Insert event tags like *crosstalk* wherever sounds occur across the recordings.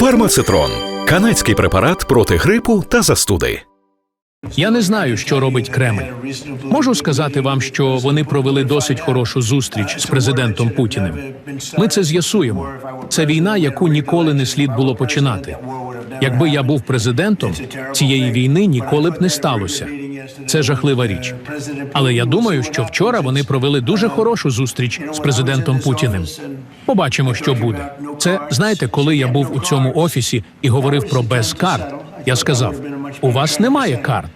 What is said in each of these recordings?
Фармацитрон канадський препарат проти грипу та застуди. Я не знаю, що робить Кремль. Можу сказати вам, що вони провели досить хорошу зустріч з президентом Путіним. Ми це з'ясуємо. Це війна, яку ніколи не слід було починати. Якби я був президентом, цієї війни ніколи б не сталося. Це жахлива річ. Але я думаю, що вчора вони провели дуже хорошу зустріч з президентом Путіним. Побачимо, що буде. Це знаєте, коли я був у цьому офісі і говорив про без карт. Я сказав: у вас немає карт.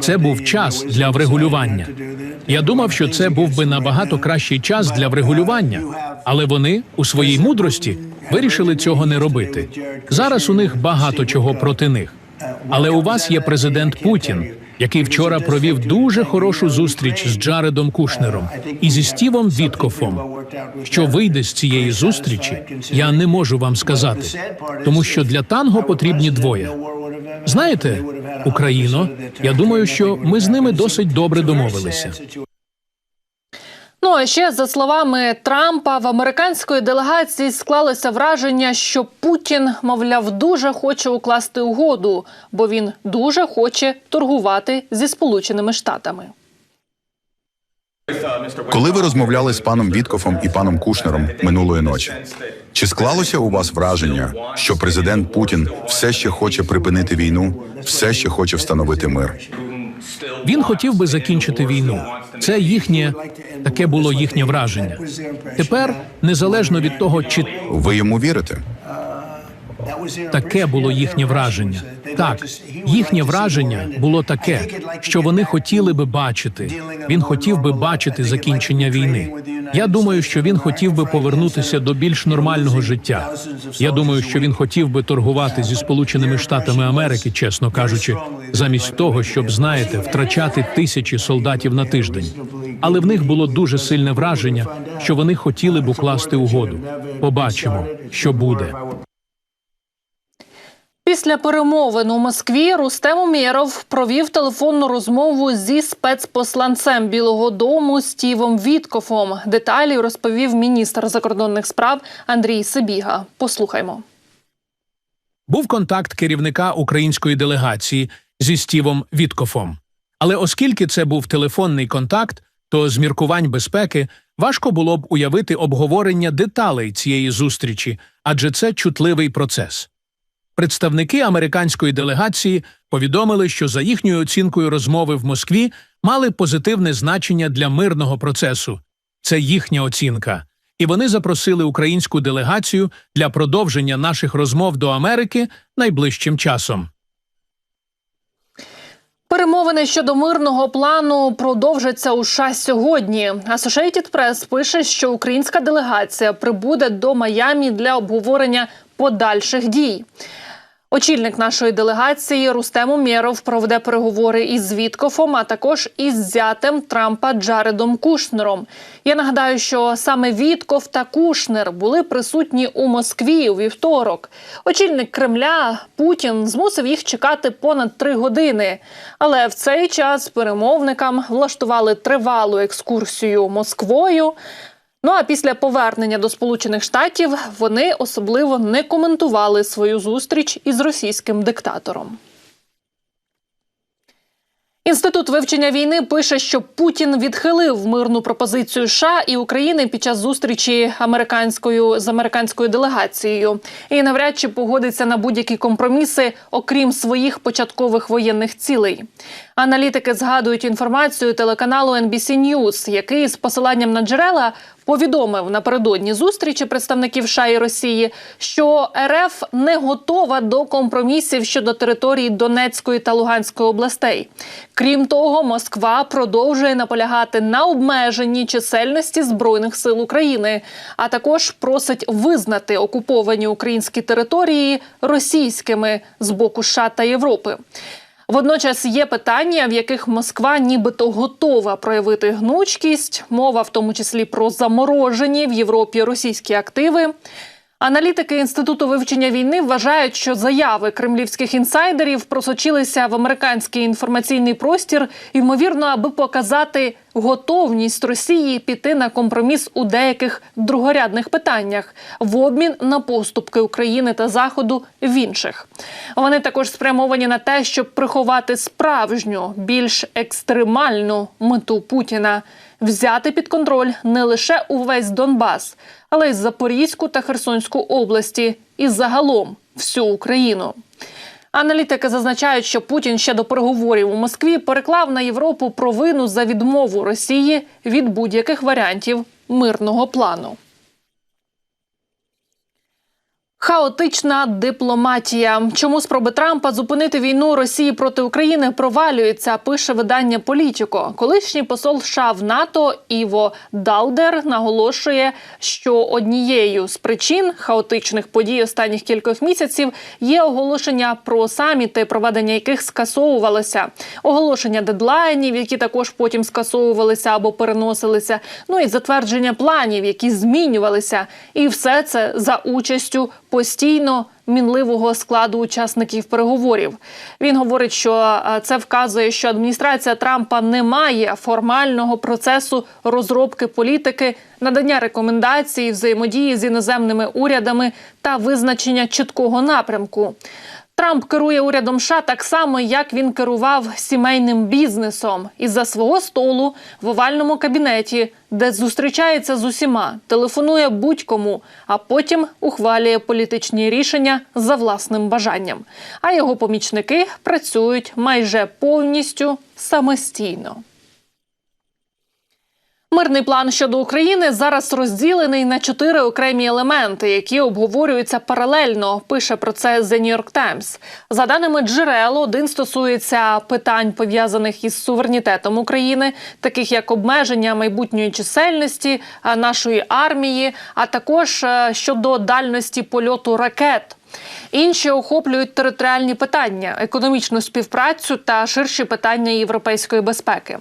Це був час для врегулювання. Я думав, що це був би набагато кращий час для врегулювання, але вони у своїй мудрості вирішили цього не робити. Зараз у них багато чого проти них. Але у вас є президент Путін, який вчора провів дуже хорошу зустріч з Джаредом Кушнером і зі Стівом Віткофом. Що вийде з цієї зустрічі, я не можу вам сказати, тому що для танго потрібні двоє. Знаєте, Україно, я думаю, що ми з ними досить добре домовилися. Ну а ще за словами Трампа в американської делегації склалося враження, що Путін, мовляв, дуже хоче укласти угоду, бо він дуже хоче торгувати зі Сполученими Штатами. Коли ви розмовляли з паном Віткофом і паном Кушнером минулої ночі, чи склалося у вас враження, що президент Путін все ще хоче припинити війну, все ще хоче встановити мир? Він хотів би закінчити війну. Це їхнє таке було їхнє враження. Тепер, незалежно від того, чи Ви йому вірите? Таке було їхнє враження. Так, їхнє враження було таке, що вони хотіли би бачити. Він хотів би бачити закінчення війни. Я думаю, що він хотів би повернутися до більш нормального життя. Я думаю, що він хотів би торгувати зі Сполученими Штатами Америки, чесно кажучи, замість того, щоб знаєте, втрачати тисячі солдатів на тиждень. Але в них було дуже сильне враження, що вони хотіли б укласти угоду. Побачимо, що буде. Після перемовин у Москві Рустем Умєров провів телефонну розмову зі спецпосланцем Білого Дому Стівом Віткофом. Деталі розповів міністр закордонних справ Андрій Сибіга. Послухаймо. Був контакт керівника української делегації зі Стівом Віткофом. Але оскільки це був телефонний контакт, то з міркувань безпеки важко було б уявити обговорення деталей цієї зустрічі, адже це чутливий процес. Представники американської делегації повідомили, що за їхньою оцінкою розмови в Москві мали позитивне значення для мирного процесу. Це їхня оцінка. І вони запросили українську делегацію для продовження наших розмов до Америки найближчим часом. Перемовини щодо мирного плану продовжаться у США сьогодні. Associated Press пише, що українська делегація прибуде до Майамі для обговорення подальших дій. Очільник нашої делегації Рустем Умєров проведе переговори із Віткофом, а також із зятем Трампа Джаредом Кушнером. Я нагадаю, що саме Вітков та Кушнер були присутні у Москві у вівторок. Очільник Кремля Путін змусив їх чекати понад три години. Але в цей час перемовникам влаштували тривалу екскурсію Москвою. Ну а після повернення до Сполучених Штатів вони особливо не коментували свою зустріч із російським диктатором. Інститут вивчення війни пише, що Путін відхилив мирну пропозицію США і України під час зустрічі американською з американською делегацією і навряд чи погодиться на будь-які компроміси, окрім своїх початкових воєнних цілей. Аналітики згадують інформацію телеканалу NBC News, який з посиланням на джерела повідомив напередодні зустрічі представників США і Росії, що РФ не готова до компромісів щодо території Донецької та Луганської областей. Крім того, Москва продовжує наполягати на обмеженні чисельності збройних сил України, а також просить визнати окуповані українські території російськими з боку США та Європи. Водночас є питання, в яких Москва нібито готова проявити гнучкість. Мова в тому числі про заморожені в Європі російські активи. Аналітики інституту вивчення війни вважають, що заяви кремлівських інсайдерів просочилися в американський інформаційний простір, ймовірно, аби показати готовність Росії піти на компроміс у деяких другорядних питаннях в обмін на поступки України та Заходу в інших. Вони також спрямовані на те, щоб приховати справжню, більш екстремальну мету Путіна взяти під контроль не лише увесь Донбас, але й Запорізьку та Херсонську області і загалом всю Україну. Аналітики зазначають, що Путін ще до переговорів у Москві переклав на Європу провину за відмову Росії від будь-яких варіантів мирного плану. Хаотична дипломатія. Чому спроби Трампа зупинити війну Росії проти України провалюються? Пише видання Політіко. Колишній посол США в НАТО Іво Далдер наголошує, що однією з причин хаотичних подій останніх кількох місяців є оголошення про саміти, проведення яких скасовувалося, оголошення дедлайнів, які також потім скасовувалися або переносилися. Ну і затвердження планів, які змінювалися, і все це за участю постійно мінливого складу учасників переговорів. Він говорить, що е, це вказує, що адміністрація Трампа не має формального процесу розробки політики, надання рекомендацій, взаємодії з іноземними урядами та визначення чіткого напрямку. Трамп керує урядом США так само, як він керував сімейним бізнесом із-за свого столу в овальному кабінеті, де зустрічається з усіма, телефонує будь-кому, а потім ухвалює політичні рішення за власним бажанням. А його помічники працюють майже повністю самостійно. Мирний план щодо України зараз розділений на чотири окремі елементи, які обговорюються паралельно. Пише про це The New York Times. За даними джерел, один стосується питань пов'язаних із суверенітетом України, таких як обмеження майбутньої чисельності нашої армії, а також е, щодо дальності польоту ракет. Інші охоплюють територіальні питання, економічну співпрацю та ширші питання європейської безпеки.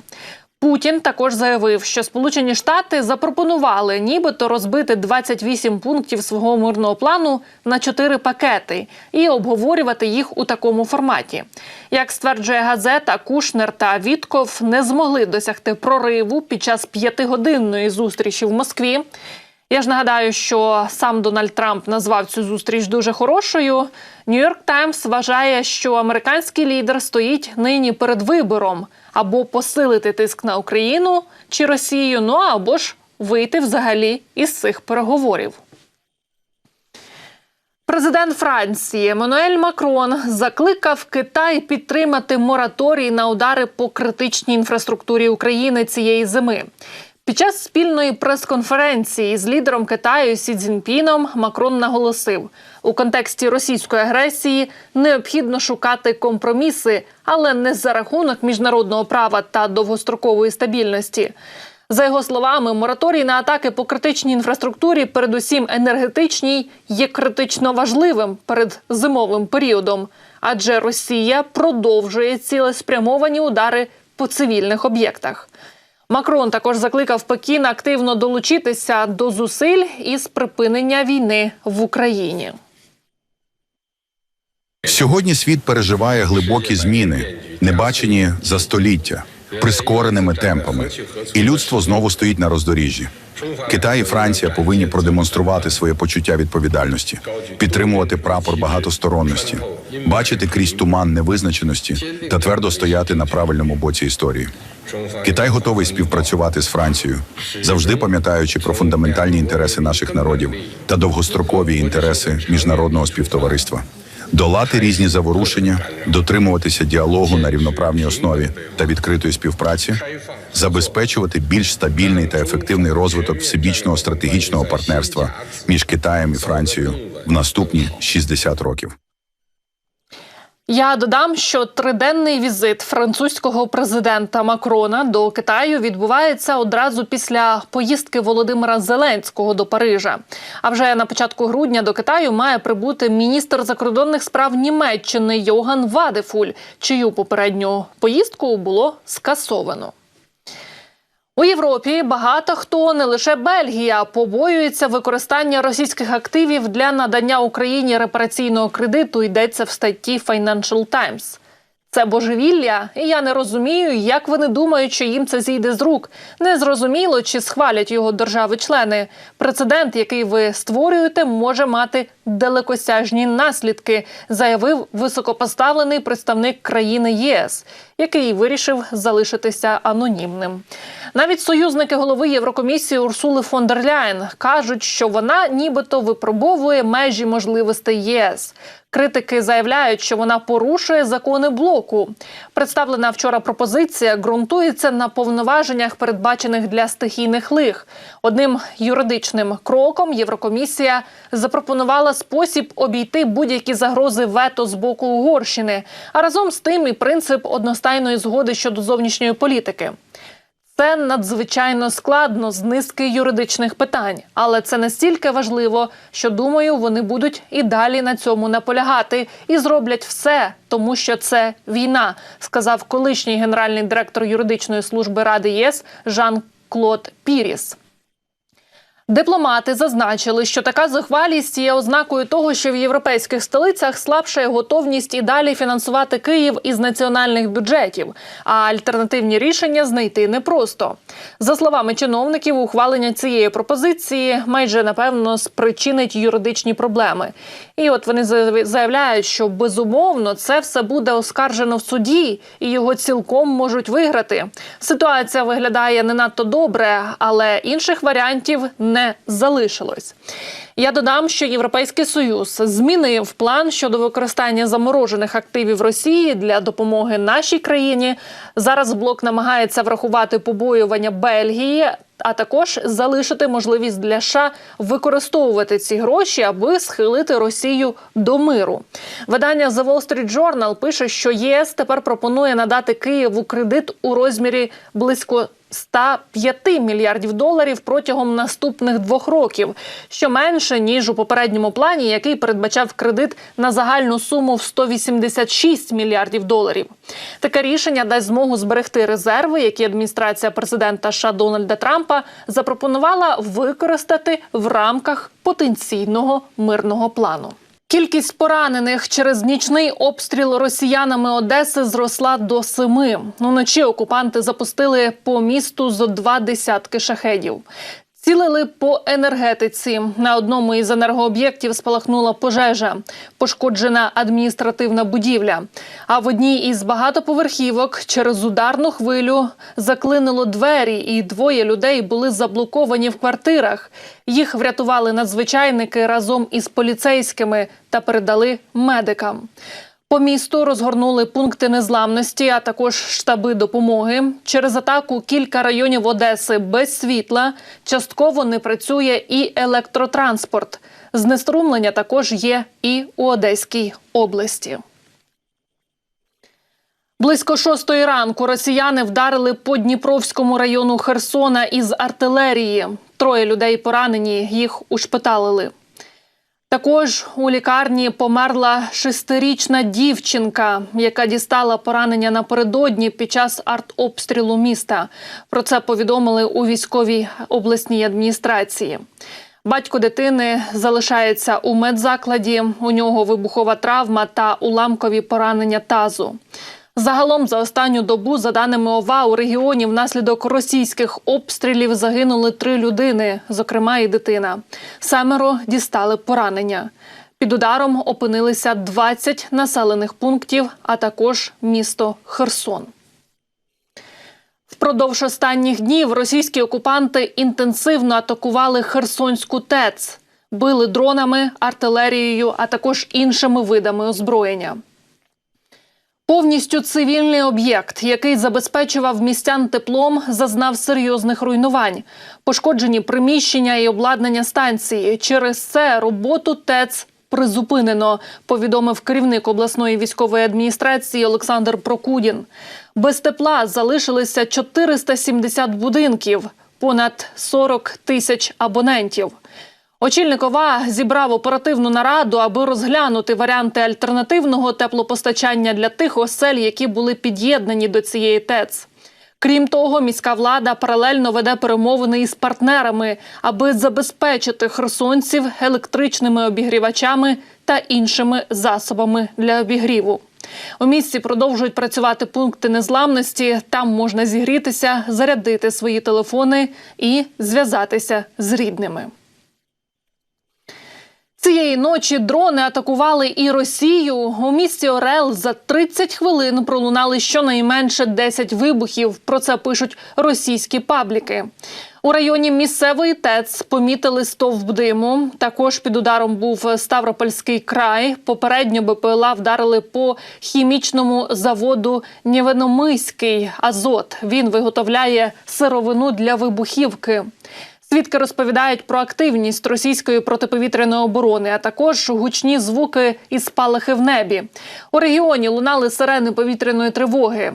Путін також заявив, що Сполучені Штати запропонували нібито розбити 28 пунктів свого мирного плану на чотири пакети і обговорювати їх у такому форматі. Як стверджує газета, Кушнер та Вітков не змогли досягти прориву під час п'ятигодинної зустрічі в Москві. Я ж нагадаю, що сам Дональд Трамп назвав цю зустріч дуже хорошою. Нью-Йорк Таймс вважає, що американський лідер стоїть нині перед вибором або посилити тиск на Україну чи Росію, ну або ж вийти взагалі із цих переговорів. Президент Франції Еммануель Макрон закликав Китай підтримати мораторій на удари по критичній інфраструктурі України цієї зими. Під час спільної прес-конференції з лідером Китаю Сі Цзіньпіном Макрон наголосив, у контексті російської агресії необхідно шукати компроміси, але не за рахунок міжнародного права та довгострокової стабільності. За його словами, мораторій на атаки по критичній інфраструктурі, передусім енергетичній, є критично важливим перед зимовим періодом, адже Росія продовжує цілеспрямовані удари по цивільних об'єктах. Макрон також закликав Пекін активно долучитися до зусиль із припинення війни в Україні. Сьогодні світ переживає глибокі зміни, небачені за століття, прискореними темпами, і людство знову стоїть на роздоріжжі. Китай і Франція повинні продемонструвати своє почуття відповідальності, підтримувати прапор багатосторонності, бачити крізь туман невизначеності та твердо стояти на правильному боці історії. Китай готовий співпрацювати з Францією, завжди пам'ятаючи про фундаментальні інтереси наших народів та довгострокові інтереси міжнародного співтовариства. Долати різні заворушення, дотримуватися діалогу на рівноправній основі та відкритої співпраці, забезпечувати більш стабільний та ефективний розвиток всебічного стратегічного партнерства між Китаєм і Францією в наступні 60 років. Я додам, що триденний візит французького президента Макрона до Китаю відбувається одразу після поїздки Володимира Зеленського до Парижа. А вже на початку грудня до Китаю має прибути міністр закордонних справ Німеччини Йоган Вадефуль, чию попередню поїздку було скасовано. У Європі багато хто не лише Бельгія побоюється використання російських активів для надання Україні репараційного кредиту. Йдеться в статті Financial Times. Це божевілля, і я не розумію, як вони думають, що їм це зійде з рук. Не зрозуміло, чи схвалять його держави-члени. Прецедент, який ви створюєте, може мати далекосяжні наслідки, заявив високопоставлений представник країни ЄС, який вирішив залишитися анонімним. Навіть союзники голови Єврокомісії Урсули фон дер Ляєн кажуть, що вона нібито випробовує межі можливостей ЄС. Критики заявляють, що вона порушує закони блоку. Представлена вчора пропозиція ґрунтується на повноваженнях, передбачених для стихійних лих. Одним юридичним кроком Єврокомісія запропонувала спосіб обійти будь-які загрози вето з боку Угорщини, а разом з тим і принцип одностайної згоди щодо зовнішньої політики. Це надзвичайно складно з низки юридичних питань, але це настільки важливо, що думаю, вони будуть і далі на цьому наполягати і зроблять все, тому що це війна, сказав колишній генеральний директор юридичної служби Ради ЄС Жан Клод Піріс. Дипломати зазначили, що така зухвалість є ознакою того, що в європейських столицях слабшає готовність і далі фінансувати Київ із національних бюджетів, а альтернативні рішення знайти непросто. За словами чиновників, ухвалення цієї пропозиції майже напевно спричинить юридичні проблеми. І от вони заявляють, що безумовно це все буде оскаржено в суді, і його цілком можуть виграти. Ситуація виглядає не надто добре, але інших варіантів не залишилось. Я додам, що Європейський Союз змінив план щодо використання заморожених активів Росії для допомоги нашій країні. Зараз блок намагається врахувати побоювання Бельгії. А також залишити можливість для США використовувати ці гроші, аби схилити Росію до миру. Видання The Wall Street Journal пише, що ЄС тепер пропонує надати Києву кредит у розмірі близько 105 мільярдів доларів протягом наступних двох років, що менше ніж у попередньому плані, який передбачав кредит на загальну суму в 186 мільярдів доларів. Таке рішення дасть змогу зберегти резерви, які адміністрація президента США Дональда Трампа запропонувала використати в рамках потенційного мирного плану. Кількість поранених через нічний обстріл росіянами Одеси зросла до семи. Уночі окупанти запустили по місту зо два десятки шахедів. Цілили по енергетиці. На одному із енергооб'єктів спалахнула пожежа, пошкоджена адміністративна будівля. А в одній із багатоповерхівок через ударну хвилю заклинило двері, і двоє людей були заблоковані в квартирах. Їх врятували надзвичайники разом із поліцейськими та передали медикам. По місту розгорнули пункти незламності, а також штаби допомоги. Через атаку кілька районів Одеси без світла. Частково не працює і електротранспорт. Знеструмлення також є і у Одеській області. Близько шостої ранку росіяни вдарили по Дніпровському району Херсона із артилерії. Троє людей поранені, їх ушпиталили. Також у лікарні померла шестирічна дівчинка, яка дістала поранення напередодні під час артобстрілу міста. Про це повідомили у військовій обласній адміністрації. Батько дитини залишається у медзакладі. У нього вибухова травма та уламкові поранення тазу. Загалом за останню добу, за даними ОВА, у регіоні внаслідок російських обстрілів загинули три людини, зокрема і дитина. Семеро дістали поранення. Під ударом опинилися 20 населених пунктів, а також місто Херсон. Впродовж останніх днів російські окупанти інтенсивно атакували Херсонську ТЕЦ, били дронами, артилерією, а також іншими видами озброєння. Повністю цивільний об'єкт, який забезпечував містян теплом, зазнав серйозних руйнувань. Пошкоджені приміщення і обладнання станції. Через це роботу ТЕЦ призупинено, повідомив керівник обласної військової адміністрації Олександр Прокудін. Без тепла залишилися 470 будинків, понад 40 тисяч абонентів. Очільник ОВА зібрав оперативну нараду, аби розглянути варіанти альтернативного теплопостачання для тих осель, які були під'єднані до цієї ТЕЦ. Крім того, міська влада паралельно веде перемовини із партнерами, аби забезпечити херсонців електричними обігрівачами та іншими засобами для обігріву. У місті продовжують працювати пункти незламності. Там можна зігрітися, зарядити свої телефони і зв'язатися з рідними. Цієї ночі дрони атакували і Росію. У місті Орел за 30 хвилин пролунали щонайменше 10 вибухів. Про це пишуть російські пабліки. У районі місцевої ТЕЦ помітили стовп диму. Також під ударом був Ставропольський край. Попередньо БПЛА вдарили по хімічному заводу Нєвеномиський Азот. Він виготовляє сировину для вибухівки. Свідки розповідають про активність російської протиповітряної оборони, а також гучні звуки і спалахи в небі. У регіоні лунали сирени повітряної тривоги.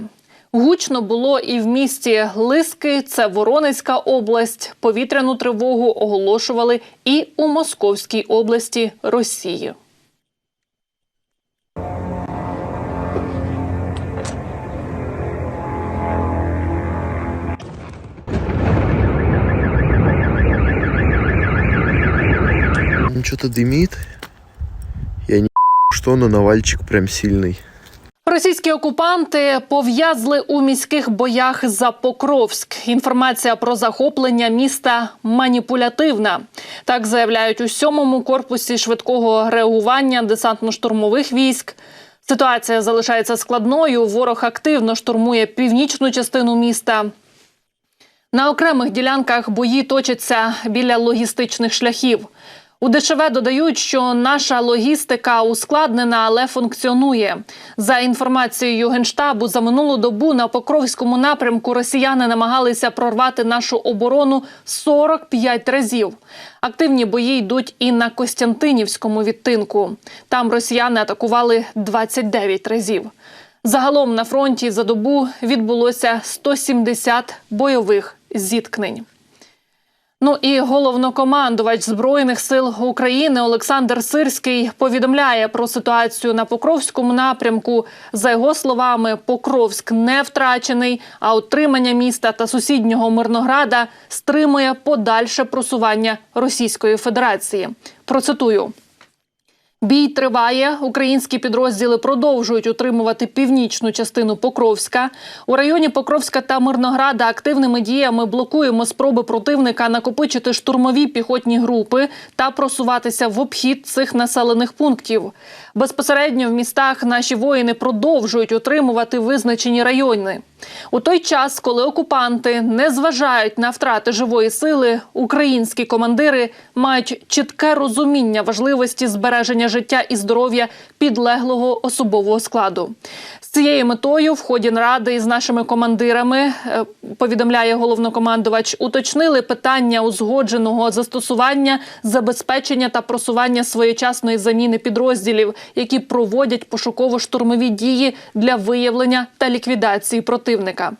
Гучно було і в місті Лиски, це Воронезька область. Повітряну тривогу оголошували і у Московській області Росії. Он что-то дымит. Я не *laughs* что, но навальчик прям сильный. Російські окупанти пов'язли у міських боях за Покровськ. Інформація про захоплення міста маніпулятивна. Так заявляють у сьомому корпусі швидкого реагування десантно-штурмових військ. Ситуація залишається складною. Ворог активно штурмує північну частину міста. На окремих ділянках бої точаться біля логістичних шляхів. У ДШВ додають, що наша логістика ускладнена, але функціонує. За інформацією генштабу, за минулу добу на Покровському напрямку росіяни намагалися прорвати нашу оборону 45 разів. Активні бої йдуть і на Костянтинівському відтинку. Там росіяни атакували 29 разів. Загалом на фронті за добу відбулося 170 бойових зіткнень. Ну і головнокомандувач збройних сил України Олександр Сирський повідомляє про ситуацію на Покровському напрямку. За його словами, Покровськ не втрачений, а утримання міста та сусіднього Мирнограда стримує подальше просування Російської Федерації. Процитую. Бій триває. Українські підрозділи продовжують утримувати північну частину Покровська. У районі Покровська та Мирнограда активними діями блокуємо спроби противника накопичити штурмові піхотні групи та просуватися в обхід цих населених пунктів. Безпосередньо в містах наші воїни продовжують утримувати визначені райони. У той час, коли окупанти не зважають на втрати живої сили, українські командири мають чітке розуміння важливості збереження життя і здоров'я підлеглого особового складу. З цією метою в ході наради із нашими командирами е, повідомляє головнокомандувач, уточнили питання узгодженого застосування, забезпечення та просування своєчасної заміни підрозділів, які проводять пошуково-штурмові дії для виявлення та ліквідації противника.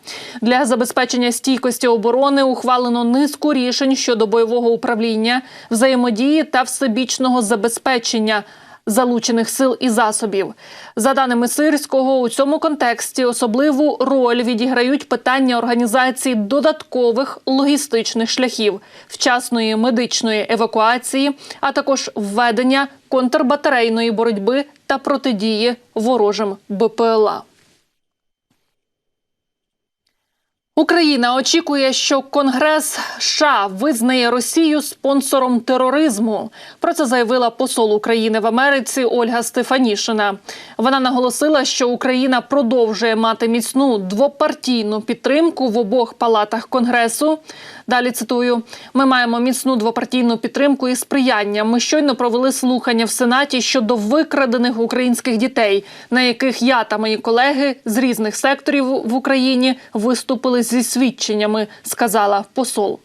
Для забезпечення стійкості оборони ухвалено низку рішень щодо бойового управління, взаємодії та всебічного забезпечення. Залучених сил і засобів за даними Сирського, у цьому контексті особливу роль відіграють питання організації додаткових логістичних шляхів, вчасної медичної евакуації, а також введення контрбатарейної боротьби та протидії ворожим БПЛА. Україна очікує, що Конгрес США визнає Росію спонсором тероризму. Про це заявила посол України в Америці Ольга Стефанішина. Вона наголосила, що Україна продовжує мати міцну двопартійну підтримку в обох палатах Конгресу. Далі цитую: ми маємо міцну двопартійну підтримку і сприяння. Ми щойно провели слухання в Сенаті щодо викрадених українських дітей, на яких я та мої колеги з різних секторів в Україні виступили зі свідченнями, сказала посол.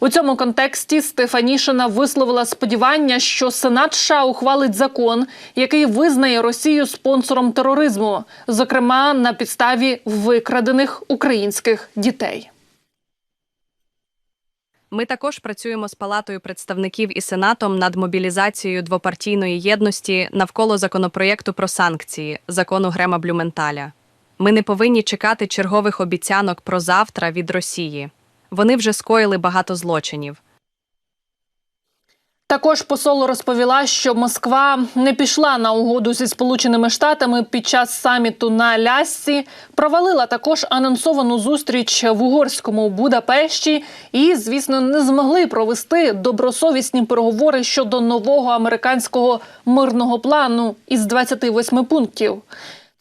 У цьому контексті Стефанішина висловила сподівання, що Сенат США ухвалить закон, який визнає Росію спонсором тероризму, зокрема на підставі викрадених українських дітей. Ми також працюємо з Палатою представників і Сенатом над мобілізацією двопартійної єдності навколо законопроєкту про санкції закону Грема Блюменталя. Ми не повинні чекати чергових обіцянок про завтра від Росії. Вони вже скоїли багато злочинів. Також посол розповіла, що Москва не пішла на угоду зі Сполученими Штатами під час саміту на Алясці, провалила також анонсовану зустріч в угорському Будапешті і, звісно, не змогли провести добросовісні переговори щодо нового американського мирного плану із 28 пунктів.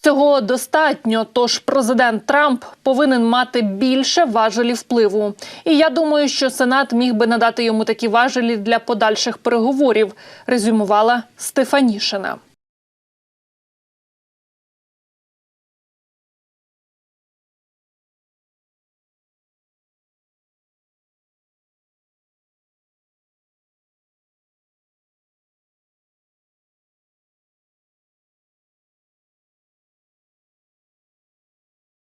Цього достатньо, тож президент Трамп повинен мати більше важелів впливу. І я думаю, що Сенат міг би надати йому такі важелі для подальших переговорів, резюмувала Стефанішина.